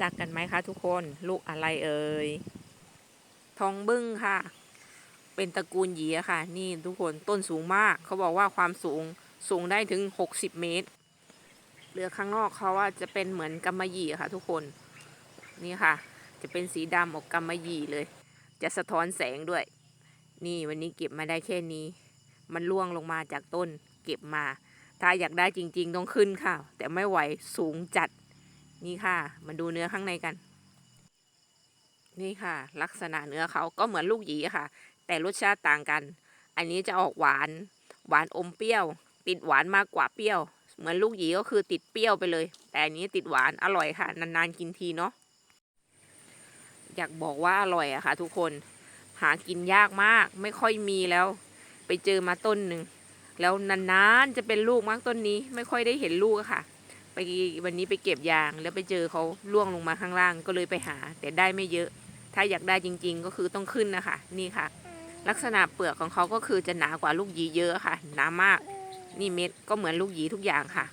จักกันไหมคะทุกคนลูกอะไรเอ่ยทองบึ้งค่ะ เป็นตระกูลหยีค่ะ นี่ทุกคนต้นสูงมาก เขาบอกว่าความสูงสูงได้ถึง 60 เมตรเรือข้างนอกเขาว่าจะเป็นเหมือนกำมะหยี่ค่ะ ทุกคนนี่ค่ะ จะเป็นสีดำออกกำมะหยี่เลย จะสะท้อนแสงด้วย นี่วันนี้เก็บมาได้แค่นี้ มันล่วงลงมาจากต้นเก็บมา ถ้าอยากได้จริง ๆ ต้องขึ้นค่ะ แต่ไม่ไหวสูงจัด นี่ค่ะ มาดูเนื้อข้างในกัน นี่ค่ะ ลักษณะเนื้อเขาก็เหมือนลูกหยีค่ะ แต่รสชาติต่างกัน อันนี้จะออกหวาน หวานอมเปรี้ยว ติดหวานมากกว่าเปรี้ยว เหมือนลูกหยีก็คือติดเปรี้ยวไปเลย แต่อันนี้ติดหวานอร่อยค่ะ นานๆกินทีเนาะ อยากบอกว่าอร่อยอะค่ะ ทุกคน หากินยากมาก ไม่ค่อยมีแล้ว ไปเจอมาต้นหนึ่ง แล้วนานๆจะเป็นลูกมากต้นนี้ ไม่ค่อยได้เห็นลูกอะค่ะ ไปวันนี้ไปเก็บยางแล้วไปเจอเขาล่วงลงมาข้างล่างก็เลยไปหา แต่ได้ไม่เยอะ ถ้าอยากได้จริง ๆ ก็คือต้องขึ้นนะคะ นี่ค่ะ ลักษณะเปลือกของเขาก็คือจะหนากว่าลูกหยีเยอะค่ะ หนามาก นี่เม็ดก็เหมือนลูกหยีทุกอย่างค่ะ